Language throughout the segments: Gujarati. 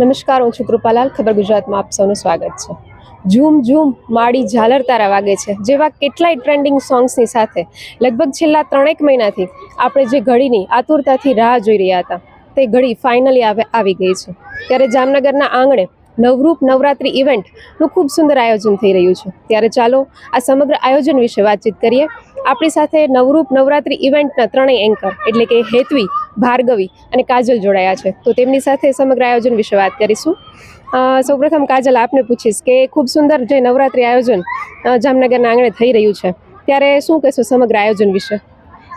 નમસ્કાર, હું છું કૃપાલાલ. ખબર ગુજરાતમાં આપ સૌનું સ્વાગત છે. ઝૂમ ઝૂમ, માડી ઝાલર તારા વાગે છે. જેવા કેટલાય ટ્રેન્ડિંગ સોંગ્સની સાથે લગભગ છેલ્લા ત્રણેક મહિનાથી આપણે જે ઘડીની આતુરતાથી રાહ જોઈ રહ્યા હતા, તે ઘડી ફાઇનલી આવે, આવી ગઈ છે. ત્યારે જામનગરના આંગણે નવરૂપ નવરાત્રિ ઇવેન્ટનું ખૂબ સુંદર આયોજન થઈ રહ્યું છે. ત્યારે ચાલો આ સમગ્ર આયોજન વિશે વાતચીત કરીએ. આપણી સાથે નવરૂપ નવરાત્રિ ઇવેન્ટના ત્રણેય એન્કર એટલે કે હેતવી ભાર્ગવી અને કાજલ જોડાયા છે. તો તેમની સાથે સમગ્ર આયોજન વિશે વાત કરીશું. સૌપ્રથમ કાજલ, આપને પૂછીશ કે ખૂબ સુંદર જે નવરાત્રિ આયોજન જામનગરના આંગણે થઈ રહ્યું છે. ત્યારે શું કહેશો સમગ્ર આયોજન વિશે?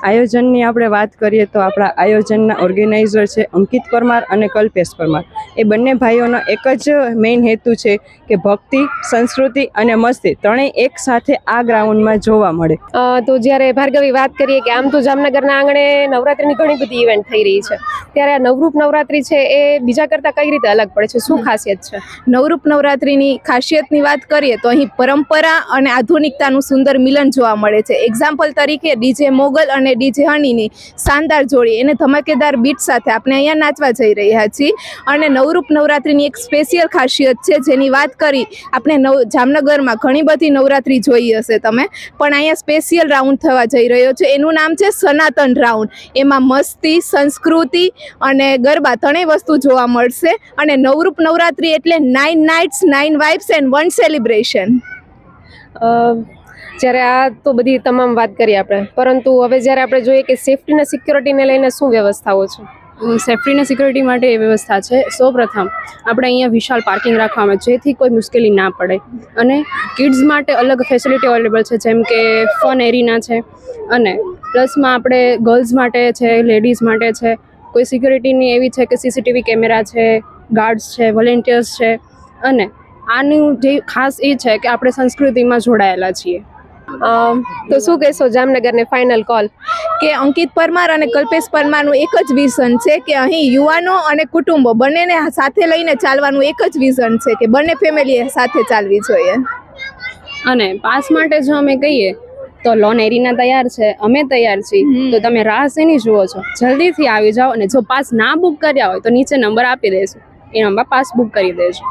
આયોજનની આપણે વાત કરીએ તો આપણા આયોજનના ઓર્ગેનાઇઝર છે અંકિત પરમાર અને કલ્પેશ પરમાર. એ બંને ભાઈઓનો એક જ મેઇન હેતુ છે કે ભક્તિ સંસ્કૃતિ અને મસ્તી ત્રણેય એક સાથે આ ગ્રાઉન્ડમાં જોવા મળે. તો જ્યારે ભાર્ગવી વાત કરીએ કે આમ તો જામનગરના આંગણે નવરાત્રિની ઘણી બધી ઇવેન્ટ થઈ રહી છે ત્યારે આ નવરૂપ નવરાત્રિ છે એ બીજા કરતાં કઈ રીતે અલગ પડે છે? શું ખાસિયત છે? નવરૂપ નવરાત્રિની ખાસિયતની વાત કરીએ તો અહીં પરંપરા અને આધુનિકતાનું સુંદર મિલન જોવા મળે છે. એક્ઝામ્પલ તરીકે ડીજે મોગલ અને ડીજે હણીની શાનદાર જોડી એને ધમાકેદાર બીટ સાથે આપણે અહીંયા નાચવા જઈ રહ્યા છીએ. અને નવરૂપ નવરાત્રિની એક સ્પેશિયલ ખાસિયત છે, જેની વાત કરી આપણે નવ જામનગરમાં ઘણી બધી નવરાત્રિ જોઈ હશે તમે. પણ અહીંયા સ્પેશિયલ રાઉન્ડ થવા જઈ રહ્યો છે. એનું નામ છે સનાતન રાઉન્ડ એમાં મસ્તી, સંસ્કૃતિ અને ગરબા ત્રણેય વસ્તુ જોવા મળશે. અને નવરૂપ નવરાત્રિ એટલે nine nights nine vibes and one celebration જ્યારે આ તો બધી તમામ વાત કરી આપણે. પરંતુ હવે જ્યારે આપણે જોઈએ કે સેફટી અને સિક્યોરિટીને લઈને શું વ્યવસ્થાઓ છે? સેફટી અને સિક્યુરિટી માટે એ વ્યવસ્થા છે. સૌપ્રથમ આપણે અહીંયા વિશાળ પાર્કિંગ રાખવામાં જેથી કોઈ મુશ્કેલી ના પડે. અને કિડ્સ માટે અલગ ફેસિલિટી અવેલેબલ છે, જેમ કે ફન એરીના છે. અને પ્લસમાં આપણે ગર્લ્સ માટે છે લેડીઝ માટે છે. કોઈ સિક્યુરિટીની એવી છે કે સીસીટીવી કેમેરા છે ગાર્ડ્સ છે વોલેન્ટિયર્સ છે. અને આનું જે ખાસ એ છે કે આપણે સંસ્કૃતિમાં જોડાયેલા છીએ. તો શું કહેશો જામનગરને ફાઇનલ કોલ કે અંકિત પરમાર અને કલ્પેશ પરમારનું એક જ વિઝન છે કે અહીં યુવાનો અને કુટુંબો બંનેને સાથે લઈને ચાલવાનું એક જ વિઝન છે કે બંને ફેમિલી સાથે ચાલવી જોઈએ. અને પાસ માટે જો અમે કહીએ તો લોન એરીના તૈયાર છે અમે તૈયાર છીએ. હમ. તો તમે રાહ શેની જુઓ છો? જલ્દીથી આવી જાઓ અને જો પાસ ના બુક કર્યા હોય તો નીચે નંબર આપી દેજો એ નંબર પાસ બુક કરી દેજો.